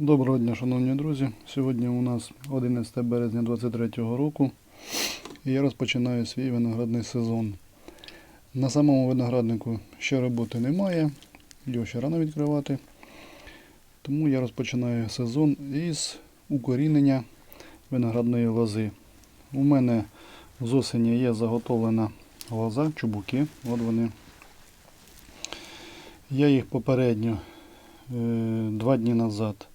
Доброго дня, шановні друзі. Сьогодні у нас 11 березня 2023 року і я розпочинаю свій виноградний сезон. На самому винограднику ще роботи немає, його ще рано відкривати. Тому я розпочинаю сезон із укорінення виноградної лози. У мене з осені є заготовлена лоза, чубуки. От вони. Я їх попередньо е, два дні назад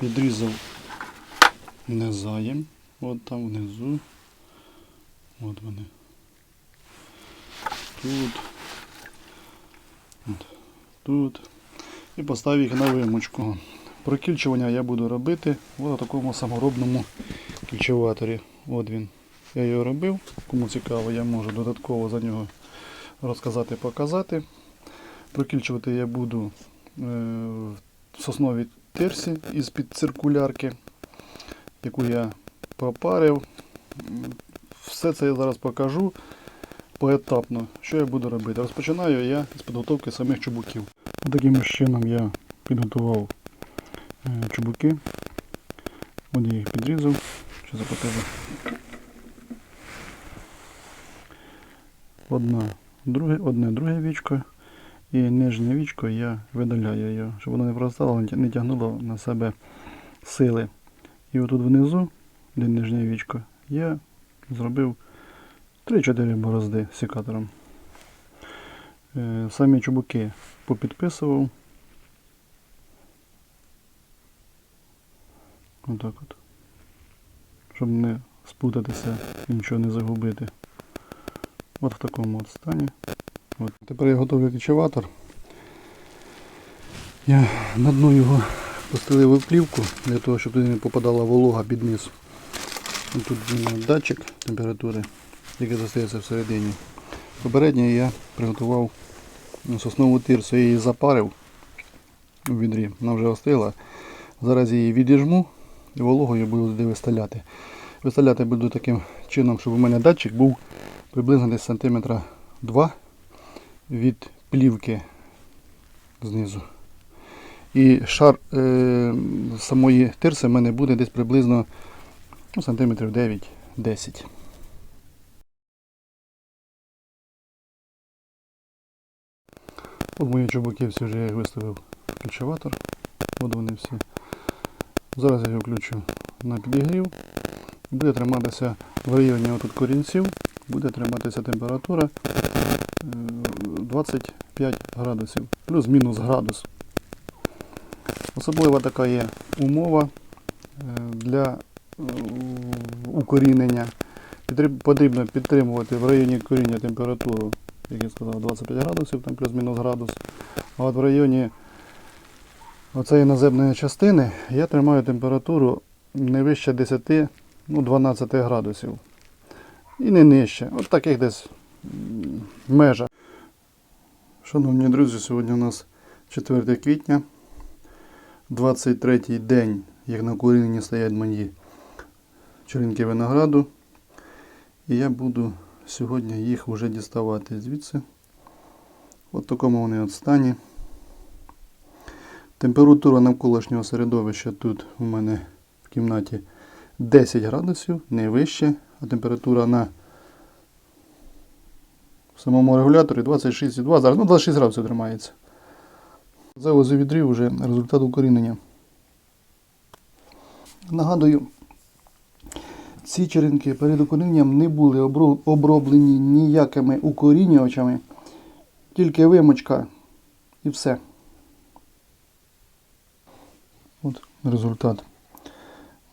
підрізав низаєм. От там внизу. От вони. Тут. От, тут. І поставив їх на вимочку. Прокільчування я буду робити в такому саморобному кільчеваторі. От він. Я його робив. Кому цікаво, я можу додатково за нього розказати, показати. Прокільчувати я буду е, в сосновій тирсі із-під циркулярки, яку я пропарив. Все це я зараз покажу поетапно, що я буду робити. Розпочинаю я з підготовки самих чубуків. Таким чином я підготував е, чубуки. От я їх підрізав. Що за покажу. Одна, друге, одне друге вічко. І нижнє вічко я видаляю його, щоб воно не проростало, не тягнуло на себе сили. І отут внизу, де нижнє вічко, я зробив 3-4 борозди секатором. Е, Самі чубуки попідписував. Отак от. Щоб не спутатися нічого не загубити. От в такому от стані. От. Тепер я готовлю кічеватор. Я на дно його постелив плівку для того, щоб туди не попадала волога під низ. Тут датчик температури, який застається всередині. Попередньо я приготував соснову тирсу, я її запарив у відрі, вона вже остила. Зараз її відіжму і вологою буду туди виставляти. Виставляти буду таким чином, щоб у мене датчик був приблизно десь сантиметра 2 від плівки знизу. І шар е, самої тирси в мене буде десь приблизно ну, сантиметрів 9-10. От мої чубуки вже я їх виставив ключоватор. От вони всі. Зараз я його включу на підігрів. Буде триматися в районі отут корінців, буде триматися температура 25 градусів, плюс-мінус градус. Особлива така є умова е, для е, укорінення. Потрібно підтримувати в районі коріння температуру, як я сказав, 25 градусів, там плюс-мінус градус. А от в районі оцеї наземної частини я тримаю температуру не вище 10, ну 12 градусів. І не нижче. От таких десь м, межах. Шановні друзі, сьогодні у нас 4 квітня, 23 день, як на курінні стоять мої черенки винограду. І я буду сьогодні їх вже діставати звідси. От такому вони от стані. Температура навколишнього середовища тут у мене в кімнаті 10 градусів, не вище, а температура на самому регуляторі 26,2, зараз ну 26 градусів тримається. Завози відрів вже результат укорінення. Нагадую, ці черенки перед укорінням не були оброблені ніякими укорінювачами, тільки вимочка і все. От результат.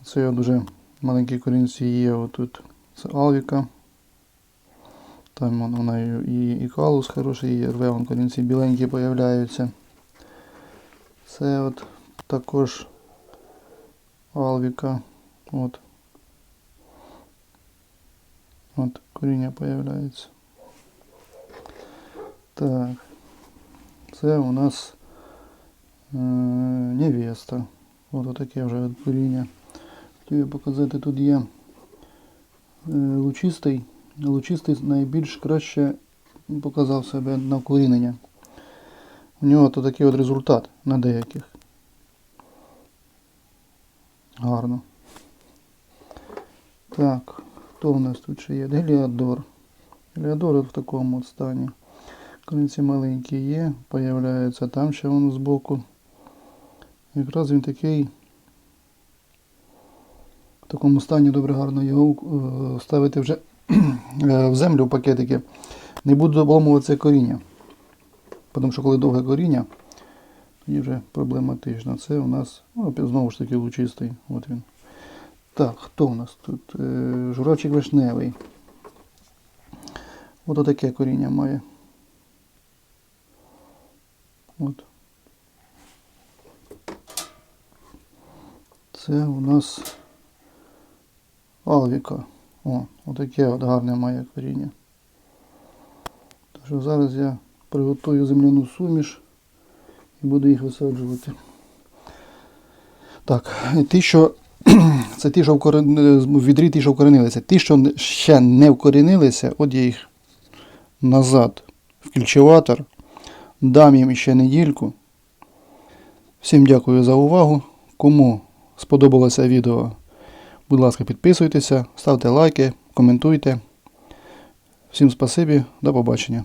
Це дуже маленькі корінці є отут. Це Алвіка. Там вон- вона і, і калус хороший, і рве, вон корінці біленькі появляються. Це от також Алвіка. От. От коріння появляється. Так. Це у нас е, невеста. От таке вже от коріння. Хотів я показати, тут є е, лучистий. Лучистий найбільш краще показав себе на вкорінення. У нього то такий от результат на деяких. гарно. Так, хто у нас тут ще є? Геліадор. Геліадор в такому от стані. Корінці маленькі є, появляються там ще воно збоку. Якраз він такий в такому стані добре гарно його е, ставити вже в землю пакетики. Не буду обломувати коріння. Тому що коли довге коріння, тоді вже проблематично. Це у нас, ну, знову ж таки лучистий. От він. Так, хто у нас тут? Е, Журавчик вишневий. От таке коріння має. От. Це у нас Алвіка. О, отаке от гарне має коріння. Що зараз я приготую земляну суміш і буду їх висаджувати. Так, ті, що це ті, що вкорен... відрі ті, що вкоренилися. Ті, що ще не вкоренилися, от я їх назад в кільчеватор. Дам їм ще недільку. Всім дякую за увагу. Кому сподобалося відео, будь ласка, підписуйтеся, ставте лайки, коментуйте. Всім спасибі, до побачення.